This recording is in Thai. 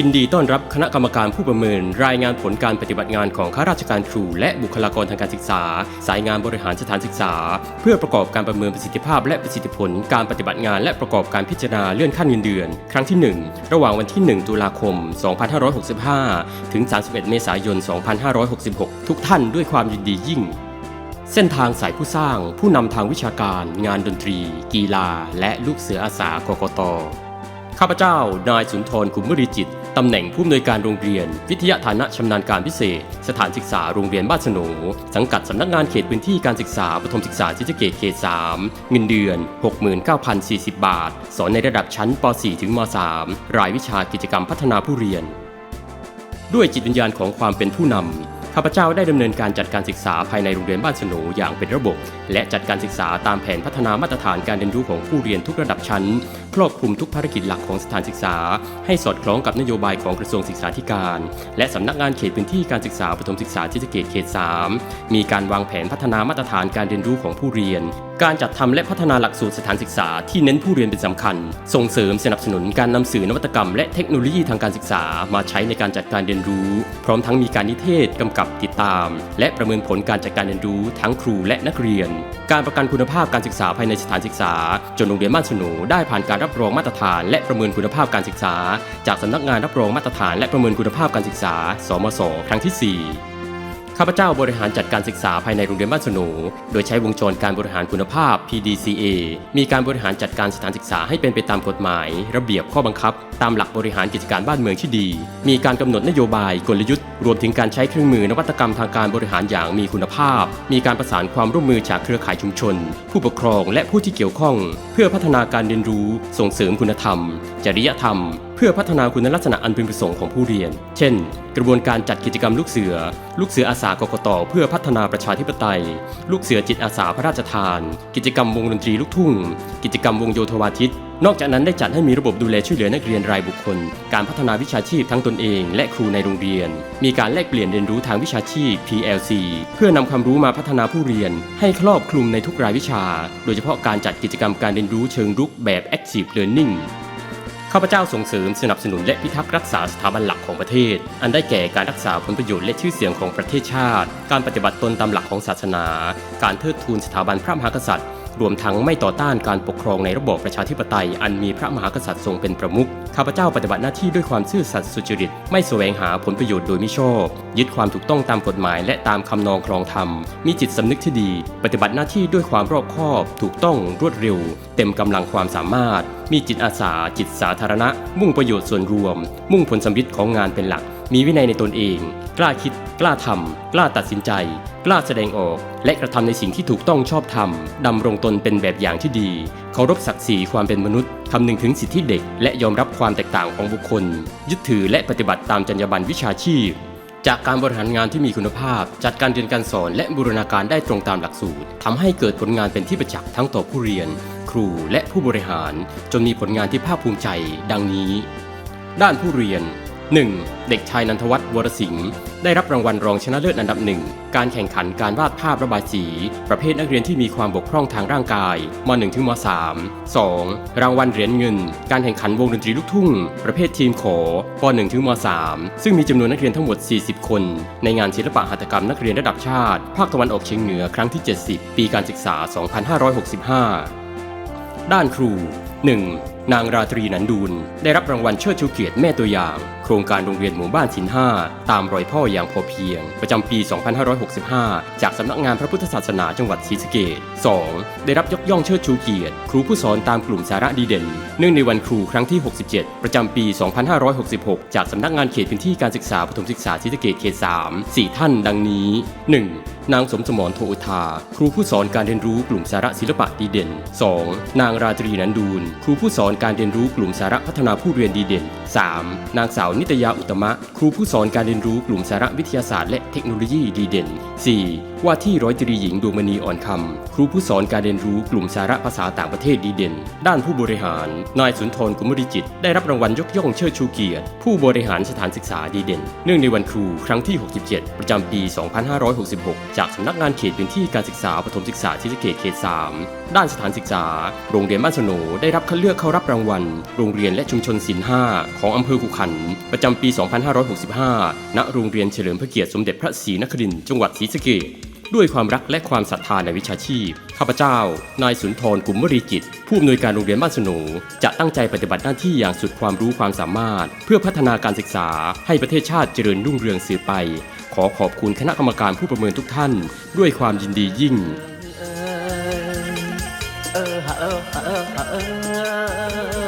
ยินดีต้อนรับคณะกรรมการผู้ประเมิน รายงานผลการปฏิบัติงานของข้าราชการครู และบุคลากรทางการศึกษา สายงานบริหารสถานศึกษา เพื่อประกอบการประเมินประสิทธิภาพ และประสิทธิผลการปฏิบัติงาน และประกอบการพิจารณาเลื่อนขั้นเงินเดือน ครั้งที่ 1 ระหว่างวันที่ 1 ตุลาคม 2565 ถึง 31 เมษายน 2566 ทุกท่านด้วยความยินดียิ่ง เส้นทางสายผู้สร้าง ผู้นำทางวิชาการ งานดนตรี กีฬา และลูกเสืออาสากกตข้าพเจ้านายสุนทรคุมมริจิต ตำแหน่งผู้อำนวยการโรงเรียน วิทยาฐานะชำนาญการพิเศษ สถานศึกษาโรงเรียนบ้านสนสังกัดสำนักงานเขตพื้นที่การศึกษาปฐมศึกษาจิตเกตเขต 3 เงินเดือน 69,040 บาท สอนในระดับชั้นป .4 ถึงม .3 รายวิชากิจกรรมพัฒนาผู้เรียน ด้วยจิตวิญญาณของความเป็นผู้นำข้าพเจ้าได้ดำเนินการจัดการศึกษาภายในโรงเรียนบ้านสนูอย่างเป็นระบบ และจัดการศึกษาตามแผนพัฒนามาตรฐานการเรียนรู้ของผู้เรียนทุกระดับชั้นครอบคลุมทุกภารกิจหลักของสถานศึกษา ให้สอดคล้องกับนโยบายของกระทรวงศึกษาธิการ และสำนักงานเขตพื้นที่การศึกษาปฐมศึกษาจิตรเกตเขต 3 มีการวางแผนพัฒนามาตรฐานการเรียนรู้ของผู้เรียน การจัดทำและพัฒนาหลักสูตรสถานศึกษาที่เน้นผู้เรียนเป็นสำคัญ ส่งเสริมสนับสนุนการนำสื่อนวัตกรรม และเทคโนโลยีทางการศึกษามาใช้ในการจัดการเรียนรู้ พร้อมทั้งมีการนิเทศกำกับติดตาม และประเมินผลการจัดการเรียนรู้ทั้งครูและนักเรียน การประกันคุณภาพการศึกษาภายในสถานศึกษา จนโรงเรียนบ้านสนูได้ผ่านการรับรองมาตรฐาน และประเมินคุณภาพการศึกษา จากสำนักงานรับรองมาตรฐาน และประเมินคุณภาพการศึกษา สมศครั้งที่ 4 ข้าพเจ้าบริหารจัดการศึกษาภายในโรงเรียนบ้านสนู โดยใช้วงจรการบริหารคุณภาพ PDCA มีการบริหารจัดการสถานศึกษาให้เป็นไปตามกฎหมาย ระเบียบข้อบังคับ ตามหลักบริหารกิจการบ้านเมืองที่ดี มีการกำหนดนโยบายกลยุทธ์ รวมถึงการใช้เครื่องมือนวัตกรรมทางการบริหารอย่างมีคุณภาพ มีการประสานความร่วมมือจากเครือข่ายชุมชน ผู้ปกครองและผู้ที่เกี่ยวข้อง เพื่อพัฒนาการเรียนรู้ ส่งเสริมคุณธรรม จริยธรรม เพื่อพัฒนาคุณลักษณะอันพึงประสงค์ของผู้เรียน เช่น กระบวนการจัดกิจกรรมลูกเสือ ลูกเสืออาสากกตเพื่อพัฒนาประชาธิปไตย ลูกเสือจิตอาสาพระราชทาน กิจกรรมวงดนตรีลูกทุ่ง กิจกรรมวงโยธวาทิต นอกจากนั้นได้จัดให้มีระบบดูแลช่วยเหลือนักเรียนรายบุคคล การพัฒนาวิชาชีพทั้งตนเอง และครูในโรงเรียน มีการแลกเปลี่ยนเรียนรู้ทางวิชาชีพ PLC เพื่อนำความรู้มาพัฒนาผู้เรียน ให้ครอบคลุมในทุกรายวิชา โดยเฉพาะการจัดกิจกรรมการเรียนรู้เชิงรุกแบบ Active Learning ข้าพเจ้าส่งเสริมสนับสนุนและพิทักษ์รักษาสถาบันหลักของประเทศ อันได้แก่การรักษาผลประโยชน์และชื่อเสียงของประเทศชาติ การปฏิบัติตนตามหลักของศาสนา การเทิดทูนสถาบันพระมหากษัตริย์ รวมทั้งไม่ต่อต้านการปกครองในระบอบประชาธิปไตย อันมีพระมหากษัตริย์ทรงเป็นประมุข ข้าพเจ้าปฏิบัติหน้าที่ด้วยความซื่อสัตย์สุจริต ไม่แสวงหาผลประโยชน์โดยมิชอบ ยึดความถูกต้องตามกฎหมายและตามคำนองครองธรรม มีจิตสำนึกที่ดี ปฏิบัติหน้าที่ด้วยความรอบคอบ ถูกต้องรวดเร็ว เต็มกำลังความสามารถ มีจิตอาสา จิตสาธารณะ มุ่งประโยชน์ส่วนรวม มุ่งผลสำฤทธิ์ของงานเป็นหลัก มีวินัยในตนเอง กล้าคิด กล้าทำกล้าตัดสินใจ กล้าแสดงออก และกระทำในสิ่งที่ถูกต้องชอบธรรมดำรงตนเป็นแบบอย่างที่ดี เคารพศักดิ์ศรีความเป็นมนุษย์คำนึงถึงสิทธิเด็ก และยอมรับความแตกต่างของบุคคล ยึดถือและปฏิบัติตามจรรยาบรรณวิชาชีพ จากการบริหารงานที่มีคุณภาพ จัดการเรียนการสอนและบูรณาการได้ตรงตามหลักสูตรทำให้เกิดผลงานเป็นที่ประจักษ์ทั้งต่อผู้เรียน ครูและผู้บริหาร จนมีผลงานที่ภาคภูมิใจ ดังนี้ ด้านผู้เรียน 1. เด็กชายนันทวัฒน์วรสิงห์ได้รับรางวัลรองชนะเลิศอันดับหนึ่งการแข่งขันการวาดภาพระบายสี ประเภทนักเรียนที่มีความบกพร่องทางร่างกายม .1 ถึงม .3 2. รางวัลเหรียญเงิน การแข่งขันวงดนตรีลูกทุ่ง ประเภททีมขอป .1 ถึงม .3 ซึ่งมีจำนวนนักเรียนทั้งหมด 40 คน ในงานศิลปะหัตถกรรมนักเรียนระดับชาติ ภาคตะวันออกเฉียงเหนือครั้งที่ 70 ปีการศึกษา 2565 ด้านครู 1. นางราตรีนันดูลได้รับรางวัลเชิดชูเกียรติแม่ตัวอย่าง โครงการโรงเรียนหมู่บ้านสินห้าตามรอยพ่ออย่างพอเพียง ประจำปี 2565 จากสำนักงานพระพุทธศาสนาจังหวัดศรีสะเกษ 2. ได้รับยกย่องเชิดชูเกียรติ ครูผู้สอนตามกลุ่มสาระดีเด่น เนื่องในวันครูครั้งที่ 67 ประจำปี 2566 จากสำนักงานเขตพื้นที่การศึกษาปฐมศึกษาศรีสะเกษเขต 3 4 ท่าน ดังนี้ 1. นางสมสมรโทอุทา ครูผู้สอนการเรียนรู้กลุ่มสาระศิลปะดีเด่น 2. นางราตรีนันดูล ครูผู้สอนการเรียนรู้กลุ่มสาระพัฒนาผู้เรียนดีเด่น 3. นางสาวนิตยาอุตมะ ครูผู้สอนการเรียนรู้กลุ่มสาระวิทยาศาสตร์และเทคโนโลยีดีเด่น 4. ว่าที่ร้อยตรีหญิงดวงมณีอ่อนคำ ครูผู้สอนการเรียนรู้กลุ่มสาระภาษาต่างประเทศดีเด่น ด้านผู้บริหาร นายสุนทรกุมริจิต ได้รับรางวัลยกย่องเชิดชูเกียรติ ผู้บริหารสถานศึกษาดีเด่น เนื่องในวันครูครั้งที่ 67 ประจำปี 2566 จากสำนักงานเขตพื้นที่การศึกษาปฐมศึกษาศรีสะเกษเขต 3 ด้านสถานศึกษา โรงเรียนบ้านสนได้รับคัดเลือกเข้ารับรางวัล โรงเรียนและชุมชนศิลป์5ของอำเภอขุขัน ประจำปี 2565 ณ โรงเรียนเฉลิมพระเกียรติสมเด็จพระศรีนครินทร์จังหวัดศรีสะเกษ ด้วยความรักและความศรัทธาในวิชาชีพ ข้าพเจ้า นายสุนทรกุมวรีกิจ ผู้อำนวยการโรงเรียนบ้านสโหนจะตั้งใจปฏิบัติหน้าที่อย่างสุดความรู้ความสามารถ เพื่อพัฒนาการศึกษาให้ประเทศชาติเจริญรุ่งเรืองสืบไป ขอขอบคุณคณะกรรมการผู้ประเมินทุกท่าน ด้วยความยินดียิ่งเออเออเออเออเออ